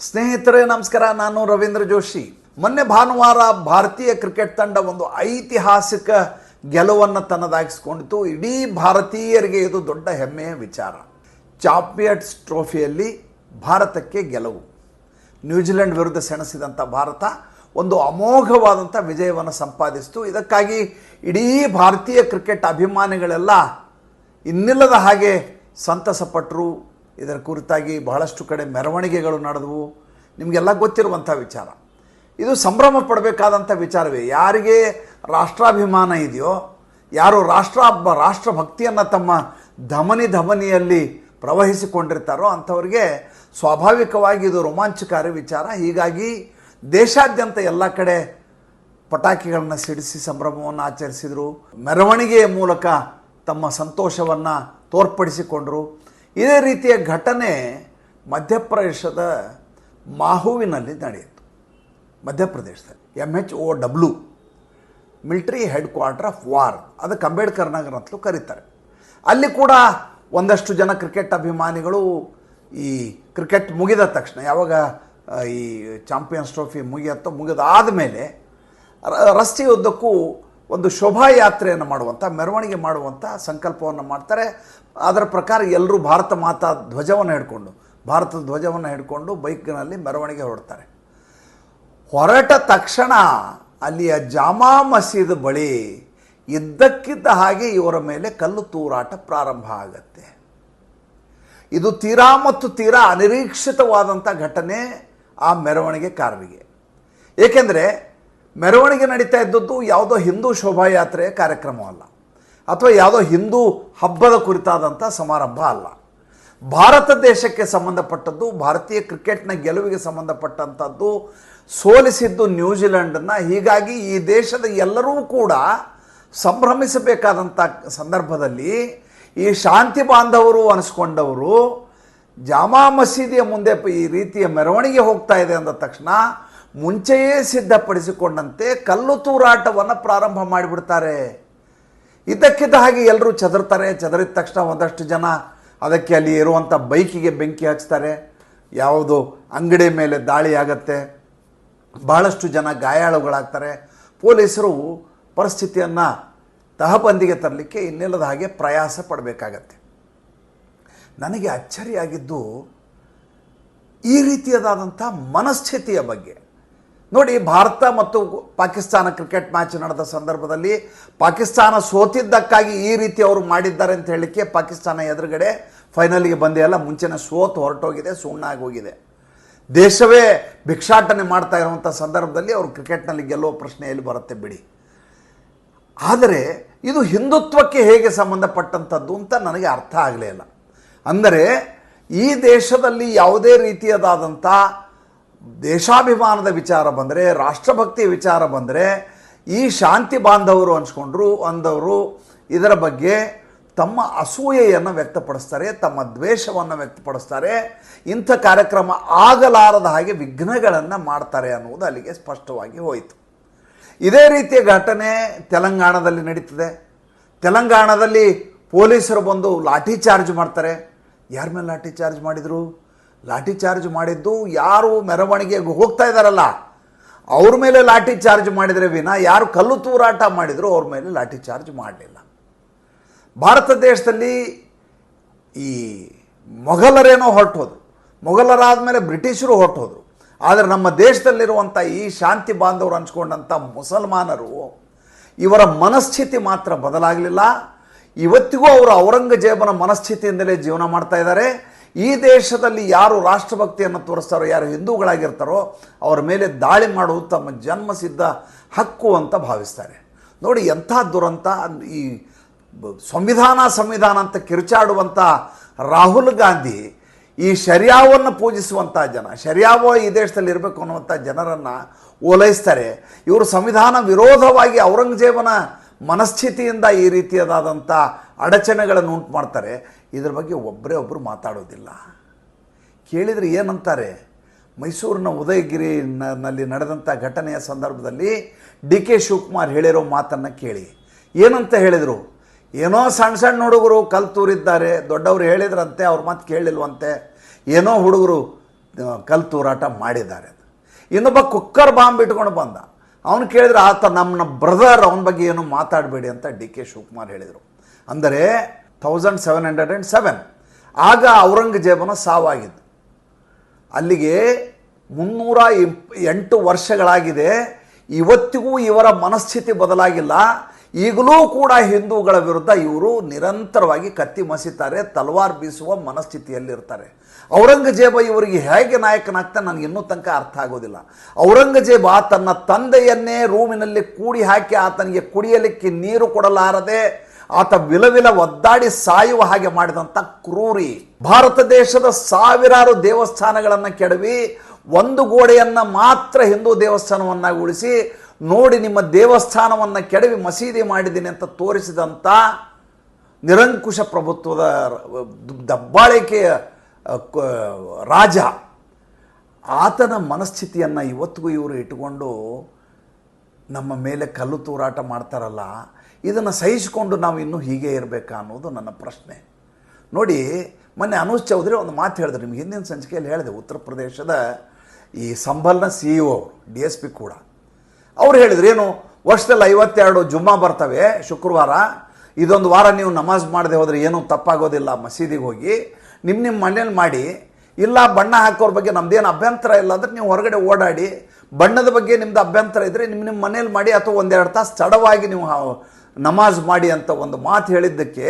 ಸ್ನೇಹಿತರೆ, ನಮಸ್ಕಾರ. ನಾನು ರವೀಂದ್ರ ಜೋಶಿ. ಮೊನ್ನೆ ಭಾನುವಾರ ಭಾರತೀಯ ಕ್ರಿಕೆಟ್ ತಂಡ ಒಂದು ಐತಿಹಾಸಿಕ ಗೆಲುವನ್ನು ತನ್ನದಾಗಿಸಿಕೊಂಡಿತು ಇಡೀ ಭಾರತೀಯರಿಗೆ ಇದು ದೊಡ್ಡ ಹೆಮ್ಮೆಯ ವಿಚಾರ. ಚಾಂಪಿಯನ್ಸ್ ಟ್ರೋಫಿಯಲ್ಲಿ ಭಾರತಕ್ಕೆ ಗೆಲುವು. ನ್ಯೂಜಿಲೆಂಡ್ ವಿರುದ್ಧ ಸೆಣಸಿದಂಥ ಭಾರತ ಒಂದು ಅಮೋಘವಾದಂಥ ವಿಜಯವನ್ನು ಸಂಪಾದಿಸಿತು. ಇದಕ್ಕಾಗಿ ಇಡೀ ಭಾರತೀಯ ಕ್ರಿಕೆಟ್ ಅಭಿಮಾನಿಗಳೆಲ್ಲ ಇನ್ನಿಲ್ಲದ ಹಾಗೆ ಸಂತಸಪಟ್ಟರು ಇದರ ಕುರಿತಾಗಿ ಬಹಳಷ್ಟು ಕಡೆ ಮೆರವಣಿಗೆಗಳು ನಡೆದವು. ನಿಮಗೆಲ್ಲ ಗೊತ್ತಿರುವಂಥ ವಿಚಾರ. ಇದು ಸಂಭ್ರಮ ಪಡಬೇಕಾದಂಥ ವಿಚಾರವೇ. ಯಾರಿಗೆ ರಾಷ್ಟ್ರಾಭಿಮಾನ ಇದೆಯೋ, ಯಾರು ರಾಷ್ಟ್ರ, ರಾಷ್ಟ್ರಭಕ್ತಿಯನ್ನು ತಮ್ಮ ಧಮನಿ ಧಮನಿಯಲ್ಲಿ ಪ್ರವಹಿಸಿಕೊಂಡಿರ್ತಾರೋ ಅಂಥವ್ರಿಗೆ ಸ್ವಾಭಾವಿಕವಾಗಿ ಇದು ರೋಮಾಂಚಕಾರಿ ವಿಚಾರ. ಹೀಗಾಗಿ ದೇಶಾದ್ಯಂತ ಎಲ್ಲ ಕಡೆ ಪಟಾಕಿಗಳನ್ನು ಸಿಡಿಸಿ ಸಂಭ್ರಮವನ್ನು ಆಚರಿಸಿದರು. ಮೆರವಣಿಗೆಯ ಮೂಲಕ ತಮ್ಮ ಸಂತೋಷವನ್ನು ತೋರ್ಪಡಿಸಿಕೊಂಡರು. ಇದೇ ರೀತಿಯ ಘಟನೆ ಮಧ್ಯಪ್ರದೇಶದ ಮಾಹುವಿನಲ್ಲಿ ನಡೆಯಿತು. ಮಧ್ಯಪ್ರದೇಶದಲ್ಲಿ M H O W military headquarter of war ಅದಕ್ಕೆ ಅಂಬೇಡ್ಕರ್ ನಗರ ಅಂತಲೂ ಕರೀತಾರೆ. ಅಲ್ಲಿ ಕೂಡ ಒಂದಷ್ಟು ಜನ ಕ್ರಿಕೆಟ್ ಅಭಿಮಾನಿಗಳು ಈ ಕ್ರಿಕೆಟ್ ಮುಗಿದ ತಕ್ಷಣ, ಯಾವಾಗ ಈ ಚಾಂಪಿಯನ್ಸ್ ಟ್ರೋಫಿ ಮುಗಿಯತ್ತೋ ಮುಗಿದಾದ ಮೇಲೆ ರಸ್ತೆಯುದ್ದಕ್ಕೂ ಒಂದು ಶೋಭಾಯಾತ್ರೆಯನ್ನು ಮಾಡುವಂಥ, ಮೆರವಣಿಗೆ ಮಾಡುವಂಥ ಸಂಕಲ್ಪವನ್ನು ಮಾಡ್ತಾರೆ. ಅದರ ಪ್ರಕಾರ ಎಲ್ಲರೂ ಭಾರತ ಮಾತಾ ಧ್ವಜವನ್ನು ಹಿಡ್ಕೊಂಡು, ಭಾರತದ ಧ್ವಜವನ್ನು ಹಿಡ್ಕೊಂಡು ಬೈಕ್ನಲ್ಲಿ ಮೆರವಣಿಗೆ ಹೊರಡ್ತಾರೆ. ಹೊರಟ ತಕ್ಷಣ ಅಲ್ಲಿಯ ಜಾಮಾ ಮಸೀದ್ ಬಳಿ ಇದ್ದಕ್ಕಿದ್ದ ಹಾಗೆ ಇವರ ಮೇಲೆ ಕಲ್ಲು ತೂರಾಟ ಪ್ರಾರಂಭ ಆಗತ್ತೆ. ಇದು ತೀರಾ ಮತ್ತು ತೀರಾ ಅನಿರೀಕ್ಷಿತವಾದಂಥ ಘಟನೆ ಆ ಮೆರವಣಿಗೆ ಕಾರರಿಗೆ. ಏಕೆಂದರೆ ಮೆರವಣಿಗೆ ನಡೀತಾ ಇದ್ದದ್ದು ಯಾವುದೋ ಹಿಂದೂ ಶೋಭಾಯಾತ್ರೆಯ ಕಾರ್ಯಕ್ರಮವಲ್ಲ. ಅಥವಾ ಯಾವುದೋ ಹಿಂದೂ ಹಬ್ಬದ ಕುರಿತಾದಂಥ ಸಮಾರಂಭ ಅಲ್ಲ. ಭಾರತ ದೇಶಕ್ಕೆ ಸಂಬಂಧಪಟ್ಟದ್ದು, ಭಾರತೀಯ ಕ್ರಿಕೆಟ್ನ ಗೆಲುವಿಗೆ ಸಂಬಂಧಪಟ್ಟಂಥದ್ದು, ಸೋಲಿಸಿದ್ದು ನ್ಯೂಜಿಲೆಂಡನ್ನು ಹೀಗಾಗಿ ಈ ದೇಶದ ಎಲ್ಲರೂ ಕೂಡ ಸಂಭ್ರಮಿಸಬೇಕಾದಂಥ ಸಂದರ್ಭದಲ್ಲಿ ಈ ಶಾಂತಿ ಬಾಂಧವರು ಅನಿಸ್ಕೊಂಡವರು, ಜಾಮಾ ಮಸೀದಿಯ ಮುಂದೆ ಈ ರೀತಿಯ ಮೆರವಣಿಗೆ ಹೋಗ್ತಾ ಇದೆ ಅಂದ ತಕ್ಷಣ ಮುಂಚೆಯೇ ಸಿದ್ಧಪಡಿಸಿಕೊಂಡಂತೆ ಕಲ್ಲು ತೂರಾಟವನ್ನು ಪ್ರಾರಂಭ ಮಾಡಿಬಿಡ್ತಾರೆ. ಇದ್ದಕ್ಕಿದ್ದ ಹಾಗೆ ಎಲ್ಲರೂ ಚದರ್ತಾರೆ, ಚದರಿದ ತಕ್ಷಣ ಒಂದಷ್ಟು ಜನ ಅದಕ್ಕೆ ಅಲ್ಲಿ ಇರುವಂಥ ಬೈಕಿಗೆ ಬೆಂಕಿ ಹಚ್ತಾರೆ ಯಾವುದು ಅಂಗಡಿ ಮೇಲೆ ದಾಳಿ ಆಗತ್ತೆ, ಬಹಳಷ್ಟು ಜನ ಗಾಯಾಳುಗಳಾಗ್ತಾರೆ. ಪೊಲೀಸರು ಪರಿಸ್ಥಿತಿಯನ್ನು ತಹಬಂದಿಗೆ ತರಲಿಕ್ಕೆ ಇನ್ನಿಲ್ಲದ ಹಾಗೆ ಪ್ರಯಾಸ ಪಡಬೇಕಾಗತ್ತೆ. ನನಗೆ ಅಚ್ಚರಿಯಾಗಿದ್ದು ಈ ರೀತಿಯದಾದಂಥ ಮನಸ್ಥಿತಿಯ ಬಗ್ಗೆ. ನೋಡಿ, ಭಾರತ ಮತ್ತು ಪಾಕಿಸ್ತಾನ ಕ್ರಿಕೆಟ್ ಮ್ಯಾಚ್ ನಡೆದ ಸಂದರ್ಭದಲ್ಲಿ ಪಾಕಿಸ್ತಾನ ಸೋತಿದ್ದಕ್ಕಾಗಿ ಈ ರೀತಿ ಅವರು ಮಾಡಿದ್ದಾರೆ ಅಂತ ಹೇಳಲಿಕ್ಕೆ ಪಾಕಿಸ್ತಾನ ಎದುರುಗಡೆ ಫೈನಲ್ಗೆ ಬಂದೇ ಅಲ್ಲ, ಮುಂಚೆನೇ ಸೋತು, ಹೊರಟೋಗಿದೆ ಸುಣ್ಣ ಆಗೋಗಿದೆ ದೇಶವೇ ಭಿಕ್ಷಾಟನೆ ಮಾಡ್ತಾ ಇರುವಂಥ ಸಂದರ್ಭದಲ್ಲಿ ಅವರು ಕ್ರಿಕೆಟ್ನಲ್ಲಿ ಗೆಲ್ಲುವ ಪ್ರಶ್ನೆಯಲ್ಲಿ ಬರುತ್ತೆ ಬಿಡಿ. ಆದರೆ, ಇದು ಹಿಂದುತ್ವಕ್ಕೆ ಹೇಗೆ ಸಂಬಂಧಪಟ್ಟಂಥದ್ದು ಅಂತ ನನಗೆ ಅರ್ಥ ಆಗಲೇ ಇಲ್ಲ. ಅಂದರೆ, ಈ ದೇಶದಲ್ಲಿ ಯಾವುದೇ ರೀತಿಯದಾದಂಥ ದೇಶಾಭಿಮಾನದ ವಿಚಾರ ಬಂದರೆ ರಾಷ್ಟ್ರಭಕ್ತಿ ವಿಚಾರ ಬಂದರೆ, ಈ ಶಾಂತಿ ಬಾಂಧವರು ಅನ್ಸ್ಕೊಂಡ್ರು, ಅಂದವರು ಇದರ ಬಗ್ಗೆ ತಮ್ಮ ಅಸೂಯೆಯನ್ನು ವ್ಯಕ್ತಪಡಿಸ್ತಾರೆ, ತಮ್ಮ ದ್ವೇಷವನ್ನು ವ್ಯಕ್ತಪಡಿಸ್ತಾರೆ, ಇಂಥ ಕಾರ್ಯಕ್ರಮ ಆಗಲಾರದ ಹಾಗೆ ವಿಘ್ನಗಳನ್ನು ಮಾಡ್ತಾರೆ ಅನ್ನುವುದು ಅಲ್ಲಿಗೆ ಸ್ಪಷ್ಟವಾಗಿ ಹೋಯಿತು. ಇದೇ ರೀತಿಯ ಘಟನೆ ತೆಲಂಗಾಣದಲ್ಲಿ ನಡೀತದೆ. ತೆಲಂಗಾಣದಲ್ಲಿ ಪೊಲೀಸರು ಬಂದು ಲಾಠಿ ಚಾರ್ಜ್ ಮಾಡ್ತಾರೆ. ಯಾರ ಮೇಲೆ ಲಾಠಿ ಚಾರ್ಜ್ ಮಾಡಿದರು? ಲಾಠಿ ಚಾರ್ಜ್ ಮಾಡಿದ್ದು ಯಾರು ಮೆರವಣಿಗೆಗೆ ಹೋಗ್ತಾ ಇದ್ದಾರಲ್ಲ ಅವ್ರ ಮೇಲೆ ಲಾಠಿ ಚಾರ್ಜ್ ಮಾಡಿದರೆ ವಿನ, ಯಾರು ಕಲ್ಲು ತೂರಾಟ ಮಾಡಿದರೂ ಅವ್ರ ಮೇಲೆ ಲಾಠಿ ಚಾರ್ಜ್ ಮಾಡಲಿಲ್ಲ. ಭಾರತ ದೇಶದಲ್ಲಿ ಈ ಮೊಘಲರೇನೋ ಹೊರಟೋದು ಮೊಘಲರಾದ ಮೇಲೆ ಬ್ರಿಟಿಷರು ಹೊರಟೋದ್ರು. ಆದರೆ ನಮ್ಮ ದೇಶದಲ್ಲಿರುವಂಥ ಈ ಶಾಂತಿ ಬಾಂಧವರು ಹಂಚ್ಕೊಂಡಂಥ ಮುಸಲ್ಮಾನರು ಇವರ ಮನಸ್ಥಿತಿ ಮಾತ್ರ ಬದಲಾಗಲಿಲ್ಲ. ಇವತ್ತಿಗೂ ಅವರು ಔರಂಗಜೇಬನ ಮನಸ್ಥಿತಿಯಿಂದಲೇ ಜೀವನ ಮಾಡ್ತಾ ಇದ್ದಾರೆ. ಈ ದೇಶದಲ್ಲಿ ಯಾರು ರಾಷ್ಟ್ರಭಕ್ತಿಯನ್ನು ತೋರಿಸ್ತಾರೋ, ಯಾರು ಹಿಂದೂಗಳಾಗಿರ್ತಾರೋ, ಅವರ ಮೇಲೆ ದಾಳಿ ಮಾಡುವುದು ತಮ್ಮ ಜನ್ಮಸಿದ್ಧ ಹಕ್ಕು ಅಂತ ಭಾವಿಸ್ತಾರೆ. ನೋಡಿ, ಎಂಥ ದುರಂತ, ಈ ಸಂವಿಧಾನ ಸಂವಿಧಾನ ಅಂತ ಕಿರುಚಾಡುವಂಥ ರಾಹುಲ್ ಗಾಂಧಿ, ಈ ಶರ್ಯಾವನ್ನು ಪೂಜಿಸುವಂಥ ಜನ, ಶರ್ಯಾವ ಈ ದೇಶದಲ್ಲಿ ಇರಬೇಕು ಅನ್ನುವಂಥ ಜನರನ್ನು ಓಲೈಸ್ತಾರೆ. ಇವರು ಸಂವಿಧಾನ ವಿರೋಧವಾಗಿ ಔರಂಗಜೇಬನ ಮನಸ್ಥಿತಿಯಿಂದ ಈ ರೀತಿಯದಾದಂಥ ಅಡಚಣೆಗಳನ್ನು ಉಂಟು ಮಾಡ್ತಾರೆ. ಇದ್ರ ಬಗ್ಗೆ ಒಬ್ಬರೇ ಒಬ್ಬರು ಮಾತಾಡೋದಿಲ್ಲ. ಕೇಳಿದರೆ ಏನಂತಾರೆ? ಮೈಸೂರಿನ ಉದಯಗಿರಿ ನಲ್ಲಿ ನಡೆದಂಥ ಘಟನೆಯ ಸಂದರ್ಭದಲ್ಲಿ ಡಿ ಕೆ ಶಿವಕುಮಾರ್ ಹೇಳಿರೋ ಮಾತನ್ನು ಕೇಳಿ. ಏನಂತ ಹೇಳಿದರು? ಏನೋ ಸಣ್ಣ ಸಣ್ಣ ಹುಡುಗರು ಕಲ್ತೂರಿದ್ದಾರೆ. ದೊಡ್ಡವರು ಹೇಳಿದ್ರಂತೆ, ಅವ್ರ ಮಾತು ಕೇಳಿಲ್ವಂತೆ. ಏನೋ ಹುಡುಗರು ಕಲ್ತೂರಾಟ ಮಾಡಿದ್ದಾರೆ. ಇನ್ನೊಬ್ಬ ಕುಕ್ಕರ್ ಬಾಂಬ್ ಇಟ್ಕೊಂಡು ಬಂದ. ಅವನು ಕೇಳಿದ್ರೆ, ಆತ ನಮ್ಮ ಬ್ರದರ್, ಅವನ ಬಗ್ಗೆ ಏನು ಮಾತಾಡಬೇಡಿ ಅಂತ ಡಿ ಕೆ ಶಿವಕುಮಾರ್ ಹೇಳಿದರು. ಅಂದರೆ thousand seven hundred and seven ಆಗ ಔರಂಗಜೇಬನ ಸಾವಾಗಿದ್ದು. ಅಲ್ಲಿಗೆ ಮುನ್ನೂರ ಎಂಟು ವರ್ಷಗಳಾಗಿದೆ. ಇವತ್ತಿಗೂ ಇವರ ಮನಸ್ಥಿತಿ ಬದಲಾಗಿಲ್ಲ. ಈಗಲೂ ಕೂಡ ಹಿಂದೂಗಳ ವಿರುದ್ಧ ಇವರು ನಿರಂತರವಾಗಿ ಕತ್ತಿ ಮಸಿತಾರೆ, ತಲವಾರ್ ಬೀಸುವ ಮನಸ್ಥಿತಿಯಲ್ಲಿರ್ತಾರೆ. ಔರಂಗಜೇಬ ಇವರಿಗೆ ಹೇಗೆ ನಾಯಕನಾಗ್ತಾನೆ ನನಗೆ ಇನ್ನೂ ತನಕ ಅರ್ಥ ಆಗೋದಿಲ್ಲ. ಔರಂಗಜೇಬ ತನ್ನ ತಂದೆಯನ್ನೇ ರೂಮಿನಲ್ಲಿ ಕೂಡಿ ಹಾಕಿ ಆತನಿಗೆ ಕುಡಿಯಲಿಕ್ಕೆ ನೀರು ಕೊಡಲಾರದೆ ಆತ ವಿಲವಿಲ ಒದ್ದಾಡಿ ಸಾಯುವ ಹಾಗೆ ಮಾಡಿದಂಥ ಕ್ರೂರಿ. ಭಾರತ ದೇಶದ ಸಾವಿರಾರು ದೇವಸ್ಥಾನಗಳನ್ನು ಕೆಡವಿ, ಒಂದು ಗೋಡೆಯನ್ನು ಮಾತ್ರ ಹಿಂದೂ ದೇವಸ್ಥಾನವನ್ನಾಗಿ ಉಳಿಸಿ, ನೋಡಿ ನಿಮ್ಮ ದೇವಸ್ಥಾನವನ್ನು ಕೆಡವಿ ಮಸೀದಿ ಮಾಡಿದ್ದೀನಿ ಅಂತ ತೋರಿಸಿದಂಥ ನಿರಂಕುಶ ಪ್ರಭುತ್ವದ ದಬ್ಬಾಳಿಕೆಯ ರಾಜ. ಆತನ ಮನಸ್ಥಿತಿಯನ್ನು ಇವತ್ತಿಗೂ ಇವರು ಇಟ್ಟುಕೊಂಡು ನಮ್ಮ ಮೇಲೆ ಕಲ್ಲು ತೂರಾಟ ಮಾಡ್ತಾರಲ್ಲ ಇದನ್ನು ಸಹಿಸಿಕೊಂಡು ನಾವು ಇನ್ನೂ ಹೀಗೆ ಇರಬೇಕಾ ಅನ್ನೋದು ನನ್ನ ಪ್ರಶ್ನೆ. ನೋಡಿ, ಮೊನ್ನೆ ಅನುಜ್ ಚೌಧರಿ ಒಂದು ಮಾತು ಹೇಳಿದ್ರು, ನಿಮ್ಗೆ ಹಿಂದಿನ ಸಂಚಿಕೆಯಲ್ಲಿ ಹೇಳಿದೆ, ಉತ್ತರ ಪ್ರದೇಶದ ಈ ಸಂಬಲ್ನ C E O D S P ಕೂಡ. ಅವ್ರು ಹೇಳಿದ್ರು, ಏನು, ವರ್ಷದಲ್ಲಿ ಐವತ್ತೆರಡು ಜುಮ್ಮಾ ಬರ್ತವೆ, ಶುಕ್ರವಾರ, ಇದೊಂದು ವಾರ ನೀವು ನಮಾಜ್ ಮಾಡದೆ ಹೋದರೆ ಏನೂ ತಪ್ಪಾಗೋದಿಲ್ಲ ಮಸೀದಿಗೆ ಹೋಗಿ ನಿಮ್ಮ ನಿಮ್ಮ ಮನೇಲಿ ಮಾಡಿ, ಇಲ್ಲ ಬಣ್ಣ ಹಾಕೋರ ಬಗ್ಗೆ ನಮ್ದೇನು ಅಭ್ಯಂತರ ಇಲ್ಲ ಅಂದ್ರೆ ನೀವು ಹೊರಗಡೆ ಓಡಾಡಿ, ಬಣ್ಣದ ಬಗ್ಗೆ ನಿಮ್ಮದು ಅಭ್ಯಂತರ ಇದ್ದರೆ ನಿಮ್ಮ ನಿಮ್ಮ ಮನೇಲಿ ಮಾಡಿ ಅಥವಾ ಒಂದೆರಡು ತಾಸು ತಡವಾಗಿ ನೀವು ನಮಾಜ್ ಮಾಡಿ ಅಂತ ಒಂದು ಮಾತು ಹೇಳಿದ್ದಕ್ಕೆ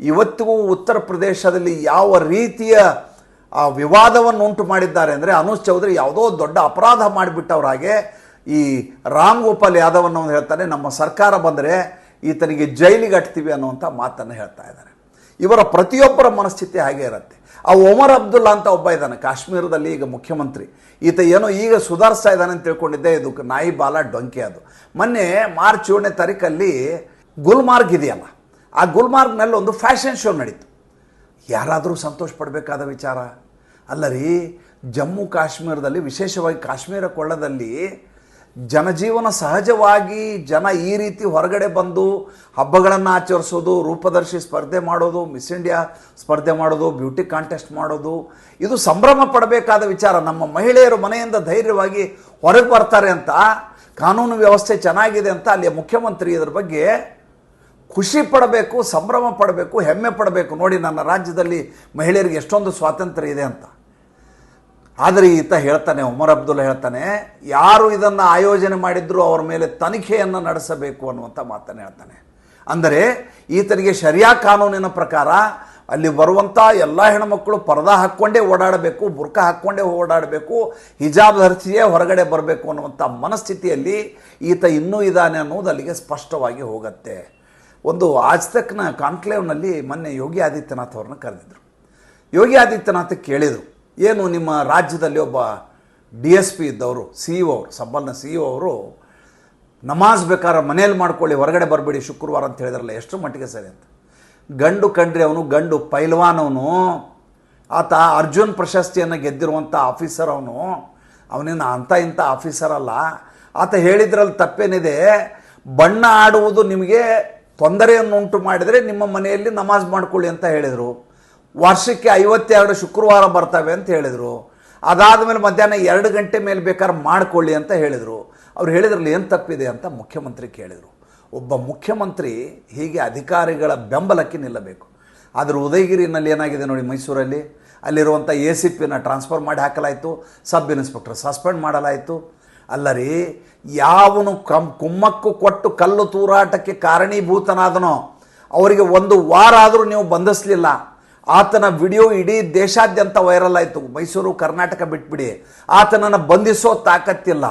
ಇವತ್ತಿಗೂ ಉತ್ತರ ಪ್ರದೇಶದಲ್ಲಿ ಯಾವ ರೀತಿಯ, ಆ, ವಿವಾದವನ್ನು ಉಂಟು ಮಾಡಿದ್ದಾರೆ ಅಂದರೆ ಅನುಜ್ ಚೌಧರಿ ಯಾವುದೋ ದೊಡ್ಡ ಅಪರಾಧ ಮಾಡಿಬಿಟ್ಟವ್ರ ಹಾಗೆ ಈ ರಾಮ್ ಗೋಪಾಲ್ ಯಾದವ್ ಅನ್ನೋ ಹೇಳ್ತಾನೆ, ನಮ್ಮ ಸರ್ಕಾರ ಬಂದರೆ ಈತನಿಗೆ ಜೈಲಿಗೆ ಅಟ್ತೀವಿ ಅನ್ನುವಂಥ ಮಾತನ್ನು ಹೇಳ್ತಾ ಇದ್ದಾರೆ. ಇವರ ಪ್ರತಿಯೊಬ್ಬರ ಮನಸ್ಥಿತಿ ಹಾಗೆ ಇರುತ್ತೆ. ಆ ಒಮರ್ ಅಬ್ದುಲ್ಲಾ ಅಂತ ಒಬ್ಬ ಇದ್ದಾನೆ, ಕಾಶ್ಮೀರದಲ್ಲಿ ಈಗ ಮುಖ್ಯಮಂತ್ರಿ. ಈತ ಏನೋ ಈಗ ಸುಧಾರಿಸ್ತಾ ಇದ್ದಾನೆ ಅಂತ ತಿಳ್ಕೊಂಡಿದ್ದೆ, ಇದು ನಾಯಿ ಬಾಲ ಡೊಂಕೆ ಅದು. ಮೊನ್ನೆ ಮಾರ್ಚ್ ಏಳನೇ ತಾರೀಕಲ್ಲಿ ಗುಲ್ಮಾರ್ಗ್ ಇದೆಯಲ್ಲ? ಆ ಗುಲ್ಮಾರ್ಗ್ನಲ್ಲಿ ಒಂದು ಫ್ಯಾಷನ್ ಶೋ ನಡೀತು. ಯಾರಾದರೂ ಸಂತೋಷ ಪಡಬೇಕಾದ ವಿಚಾರ? ಅಲ್ಲ ರೀ ಜಮ್ಮು ಕಾಶ್ಮೀರದಲ್ಲಿ, ವಿಶೇಷವಾಗಿ ಕಾಶ್ಮೀರ ಕೊಳ್ಳದಲ್ಲಿ ಜನಜೀವನ ಸಹಜವಾಗಿ ಜನ ಈ ರೀತಿ ಹೊರಗಡೆ ಬಂದು ಹಬ್ಬಗಳನ್ನು ಆಚರಿಸೋದು, ರೂಪದರ್ಶಿ ಸ್ಪರ್ಧೆ ಮಾಡೋದು, ಮಿಸ್ ಇಂಡಿಯಾ ಸ್ಪರ್ಧೆ ಮಾಡೋದು, ಬ್ಯೂಟಿ ಕಾಂಟೆಸ್ಟ್ ಮಾಡೋದು, ಇದು ಸಂಭ್ರಮ ಪಡಬೇಕಾದ ವಿಚಾರ. ನಮ್ಮ ಮಹಿಳೆಯರು ಮನೆಯಿಂದ ಧೈರ್ಯವಾಗಿ ಹೊರಗೆ ಬರ್ತಾರೆ ಅಂತ, ಕಾನೂನು ವ್ಯವಸ್ಥೆ ಚೆನ್ನಾಗಿದೆ ಅಂತ ಅಲ್ಲಿಯ ಮುಖ್ಯಮಂತ್ರಿ ಇದರ ಬಗ್ಗೆ ಖುಷಿ ಪಡಬೇಕು, ಸಂಭ್ರಮ ಪಡಬೇಕು, ಹೆಮ್ಮೆ ಪಡಬೇಕು ನೋಡಿ ನನ್ನ ರಾಜ್ಯದಲ್ಲಿ ಮಹಿಳೆಯರಿಗೆ ಎಷ್ಟೊಂದು ಸ್ವಾತಂತ್ರ್ಯ ಇದೆ ಅಂತ. ಆದರೆ ಈತ ಹೇಳ್ತಾನೆ, ಉಮರ್ ಅಬ್ದುಲ್ಲಾ ಹೇಳ್ತಾನೆ, ಯಾರು ಇದನ್ನು ಆಯೋಜನೆ ಮಾಡಿದ್ರು ಅವರ ಮೇಲೆ ತನಿಖೆಯನ್ನು ನಡೆಸಬೇಕು ಅನ್ನುವಂಥ ಮಾತನ್ನು ಹೇಳ್ತಾನೆ. ಅಂದರೆ ಈತನಿಗೆ ಶರಿಯಾ ಕಾನೂನಿನ ಪ್ರಕಾರ ಅಲ್ಲಿ ಬರುವಂಥ ಎಲ್ಲ ಹೆಣ್ಮಕ್ಕಳು ಪರದಾ ಹಾಕ್ಕೊಂಡೇ ಓಡಾಡಬೇಕು ಬುರ್ಕ ಹಾಕ್ಕೊಂಡೇ ಓಡಾಡಬೇಕು, ಹಿಜಾಬ್ ಧರಿಸಿಯೇ ಹೊರಗಡೆ ಬರಬೇಕು ಅನ್ನುವಂಥ ಮನಸ್ಥಿತಿಯಲ್ಲಿ ಈತ ಇನ್ನೂ ಇದ್ದಾನೆ ಅನ್ನೋದು ಅಲ್ಲಿಗೆ ಸ್ಪಷ್ಟವಾಗಿ ಹೋಗುತ್ತೆ. ಒಂದು ಆಜ್ ತಕ್ನ ಕಾನ್ಕ್ಲೇವ್ನಲ್ಲಿ ಮೊನ್ನೆ ಯೋಗಿ ಆದಿತ್ಯನಾಥ್ ಅವ್ರನ್ನ ಕರೆದಿದ್ರು. ಯೋಗಿ ಆದಿತ್ಯನಾಥ್ ಕೇಳಿದರು, ಏನು ನಿಮ್ಮ ರಾಜ್ಯದಲ್ಲಿ ಒಬ್ಬ ಡಿ ಎಸ್ ಪಿ ಇದ್ದವರು, ಸಿ ಇ ಅವರು ಸಬ್ಬಲ್ನ ಸಿ ಇ ಅವರು ನಮಾಜ್ ಬೇಕಾದ್ರೆ ಮನೇಲಿ ಮಾಡ್ಕೊಳ್ಳಿ, ಹೊರಗಡೆ ಬರಬೇಡಿ ಶುಕ್ರವಾರ ಅಂತ ಹೇಳಿದ್ರಲ್ಲ, ಎಷ್ಟು ಮಟ್ಟಿಗೆ ಸರಿ ಅಂತ. ಗಂಡು ಕಂಡ್ರಿ ಅವನು ಗಂಡು ಪೈಲ್ವಾನ್ ಅವನು. ಆತ ಅರ್ಜುನ್ ಪ್ರಶಸ್ತಿಯನ್ನು ಗೆದ್ದಿರುವಂಥ ಆಫೀಸರ್ ಅವನು. ಅವನೇನು ಅಂಥ ಇಂಥ ಆಫೀಸರ್ ಅಲ್ಲ. ಆತ ಹೇಳಿದ್ರಲ್ಲಿ ತಪ್ಪೇನಿದೆ, ಬಣ್ಣ ಆಡುವುದು ನಿಮಗೆ ತೊಂದರೆಯನ್ನು ಉಂಟು ಮಾಡಿದರೆ ನಿಮ್ಮ ಮನೆಯಲ್ಲಿ ನಮಾಜ್ ಮಾಡ್ಕೊಳ್ಳಿ ಅಂತ ಹೇಳಿದರು. ವರ್ಷಕ್ಕೆ ಐವತ್ತೆರಡು ಶುಕ್ರವಾರ ಬರ್ತವೆ ಅಂತ ಹೇಳಿದರು. ಅದಾದ ಮೇಲೆ ಮಧ್ಯಾಹ್ನ ಎರಡು ಗಂಟೆ ಮೇಲೆ ಬೇಕಾದ್ರೆ ಮಾಡ್ಕೊಳ್ಳಿ ಅಂತ ಹೇಳಿದರು. ಅವ್ರು ಹೇಳಿದ್ರಲ್ಲಿ ಏನು ತಪ್ಪಿದೆ ಅಂತ ಮುಖ್ಯಮಂತ್ರಿ ಕೇಳಿದರು. ಒಬ್ಬ ಮುಖ್ಯಮಂತ್ರಿ ಹೀಗೆ ಅಧಿಕಾರಿಗಳ ಬೆಂಬಲಕ್ಕೆ ನಿಲ್ಲಬೇಕು. ಆದರೆ ಉದಯಗಿರಿನಲ್ಲಿ ಏನಾಗಿದೆ ನೋಡಿ ಮೈಸೂರಲ್ಲಿ? ಅಲ್ಲಿರುವಂಥ ಎ ಸಿ ಪಿನ ಟ್ರಾನ್ಸ್ಫರ್ ಮಾಡಿ ಹಾಕಲಾಯಿತು. ಸಬ್ ಇನ್ಸ್ಪೆಕ್ಟರ್ ಸಸ್ಪೆಂಡ್ ಮಾಡಲಾಯಿತು. ಅಲ್ಲ ರೀ ಯಾವನು ಕಮ್ ಕುಮ್ಮಕ್ಕು ಕೊಟ್ಟು ಕಲ್ಲು ತೂರಾಟಕ್ಕೆ ಕಾರಣೀಭೂತನಾದನೋ, ಅವರಿಗೆ ಒಂದು ವಾರ ಆದರೂ ನೀವು ಬಂಧಿಸಲಿಲ್ಲ. ಆತನ ವಿಡಿಯೋ ಇಡೀ ದೇಶಾದ್ಯಂತ ವೈರಲ್ ಆಯಿತು. ಮೈಸೂರು, ಕರ್ನಾಟಕ ಬಿಟ್ಬಿಡಿ. ಆತನನ್ನು ಬಂಧಿಸೋ ತಾಕತ್ತಿಲ್ಲ.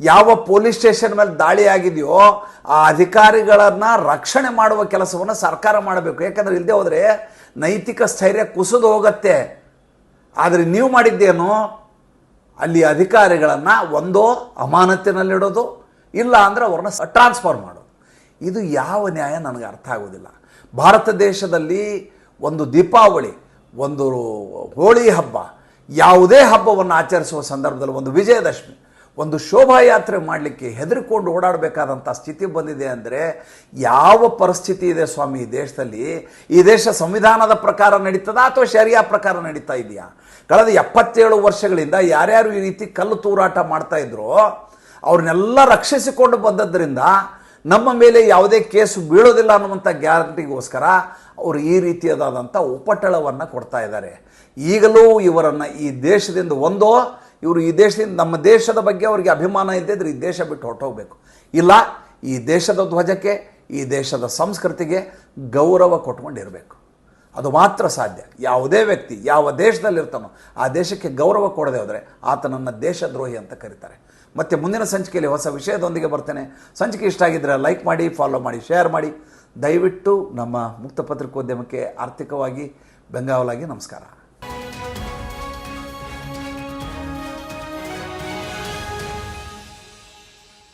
ಯಾವ ಪೊಲೀಸ್ ಸ್ಟೇಷನ್ ಮೇಲೆ ದಾಳಿ ಆಗಿದೆಯೋ, ಆ ಅಧಿಕಾರಿಗಳನ್ನು ರಕ್ಷಣೆ ಮಾಡುವ ಕೆಲಸವನ್ನು ಸರ್ಕಾರ ಮಾಡಬೇಕು. ಯಾಕಂದ್ರೆ ಇಲ್ಲದೆ ಹೋದರೆ ನೈತಿಕ ಸ್ಥೈರ್ಯ ಕುಸಿದು ಹೋಗುತ್ತೆ. ಆದರೆ ನೀವು ಮಾಡಿದ್ದೇನು? ಅಲ್ಲಿ ಅಧಿಕಾರಿಗಳನ್ನು ಒಂದೋ ಅಮಾನತಿನಲ್ಲಿಡೋದು ಇಲ್ಲ ಅಂದರೆ ಅವ್ರನ್ನ ಟ್ರಾನ್ಸ್ಫರ್ ಮಾಡೋದು. ಇದು ಯಾವ ನ್ಯಾಯ ನನಗೆ ಅರ್ಥ ಆಗೋದಿಲ್ಲ. ಭಾರತ ದೇಶದಲ್ಲಿ ಒಂದು ದೀಪಾವಳಿ, ಒಂದು ಹೋಳಿ ಹಬ್ಬ, ಯಾವುದೇ ಹಬ್ಬವನ್ನು ಆಚರಿಸುವ ಸಂದರ್ಭದಲ್ಲಿ ಒಂದು ವಿಜಯದಶಮಿ ಒಂದು ಶೋಭಾಯಾತ್ರೆ ಮಾಡಲಿಕ್ಕೆ ಹೆದರಿಕೊಂಡು ಓಡಾಡಬೇಕಾದಂಥ ಸ್ಥಿತಿ ಬಂದಿದೆ ಅಂದರೆ ಯಾವ ಪರಿಸ್ಥಿತಿ ಇದೆ ಸ್ವಾಮಿ ಈ ದೇಶದಲ್ಲಿ? ಈ ದೇಶ ಸಂವಿಧಾನದ ಪ್ರಕಾರ ನಡೀತದಾ ಅಥವಾ ಶರಿಯಾ ಪ್ರಕಾರ ನಡೀತಾ ಇದೆಯಾ? ಕಳೆದ ಎಪ್ಪತ್ತೇಳು ವರ್ಷಗಳಿಂದ ಯಾರ್ಯಾರು ಈ ರೀತಿ ಕಲ್ಲು ತೂರಾಟ ಮಾಡ್ತಾ ಇದ್ರೋ, ಅವ್ರನ್ನೆಲ್ಲ ರಕ್ಷಿಸಿಕೊಂಡು ಬಂದದ್ದರಿಂದ ನಮ್ಮ ಮೇಲೆ ಯಾವುದೇ ಕೇಸು ಬೀಳೋದಿಲ್ಲ ಅನ್ನುವಂಥ ಗ್ಯಾರಂಟಿಗೋಸ್ಕರ ಅವರು ಈ ರೀತಿಯಾದಂಥ ಉಪಟಳವನ್ನು ಕೊಡ್ತಾ ಇದ್ದಾರೆ. ಈಗಲೂ ಇವರನ್ನು ಈ ದೇಶದಿಂದ ಒಂದೋ ಇವರು ಈ ದೇಶದಿಂದ ನಮ್ಮ ದೇಶದ ಬಗ್ಗೆ ಅವರಿಗೆ ಅಭಿಮಾನ ಇದ್ದಿದ್ರೆ ಈ ದೇಶ ಬಿಟ್ಟು ಹೊರಟೋಗ್ಬೇಕು. ಇಲ್ಲ, ಈ ದೇಶದ ಧ್ವಜಕ್ಕೆ, ಈ ದೇಶದ ಸಂಸ್ಕೃತಿಗೆ ಗೌರವ ಕೊಟ್ಕೊಂಡಿರಬೇಕು. ಅದು ಮಾತ್ರ ಸಾಧ್ಯ. ಯಾವುದೇ ವ್ಯಕ್ತಿ ಯಾವ ದೇಶದಲ್ಲಿರ್ತಾನೋ ಆ ದೇಶಕ್ಕೆ ಗೌರವ ಕೊಡದೆ ಹೋದರೆ ಆತನನ್ನು ದೇಶದ್ರೋಹಿ ಅಂತ ಕರೀತಾರೆ. ಮತ್ತು ಮುಂದಿನ ಸಂಚಿಕೆಯಲ್ಲಿ ಹೊಸ ವಿಷಯದೊಂದಿಗೆ ಬರ್ತೇನೆ. ಸಂಚಿಕೆ ಇಷ್ಟ ಆಗಿದ್ದರೆ ಲೈಕ್ ಮಾಡಿ ಫಾಲೋ ಮಾಡಿ ಶೇರ್ ಮಾಡಿ. ದಯವಿಟ್ಟು ನಮ್ಮ ಮುಕ್ತ ಪತ್ರಿಕೋದ್ಯಮಕ್ಕೆ ಆರ್ಥಿಕವಾಗಿ ಬೆಂಗಾವಲಾಗಿ ನಮಸ್ಕಾರ.